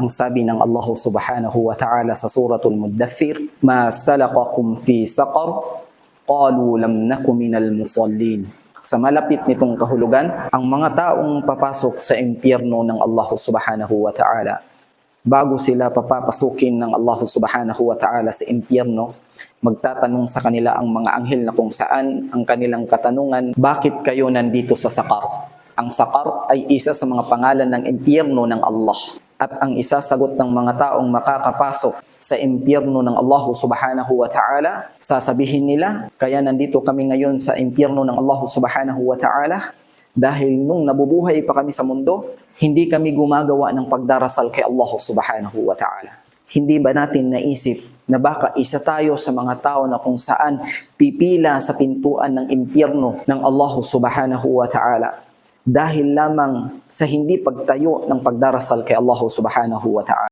Ang sabi ng Allah subhanahu wa ta'ala sa suratul Muddathir, Ma salakakum fi saqar, qalu lam naku minal musallin. Sa malapit nitong kahulugan, ang mga taong papasok sa impyerno ng Allah subhanahu wa ta'ala, bago sila papapasukin ng Allah subhanahu wa ta'ala sa impyerno, magtatanong sa kanila ang mga anghel na kung saan ang kanilang katanungan, bakit kayo nandito sa sakar? Ang sakar ay isa sa mga pangalan ng impyerno ng Allah. At ang isasagot ng mga taong makakapasok sa impyerno ng Allah subhanahu wa ta'ala, sasabihin nila, kaya nandito kami ngayon sa impyerno ng Allah subhanahu wa ta'ala dahil nung nabubuhay pa kami sa mundo, hindi kami gumagawa ng pagdarasal kay Allah subhanahu wa ta'ala. Hindi ba natin naisip na baka isa tayo sa mga tao na kung saan pipila sa pintuan ng impyerno ng Allah subhanahu wa ta'ala dahil lamang sa hindi pagtayo ng pagdarasal kay Allah subhanahu wa ta'ala.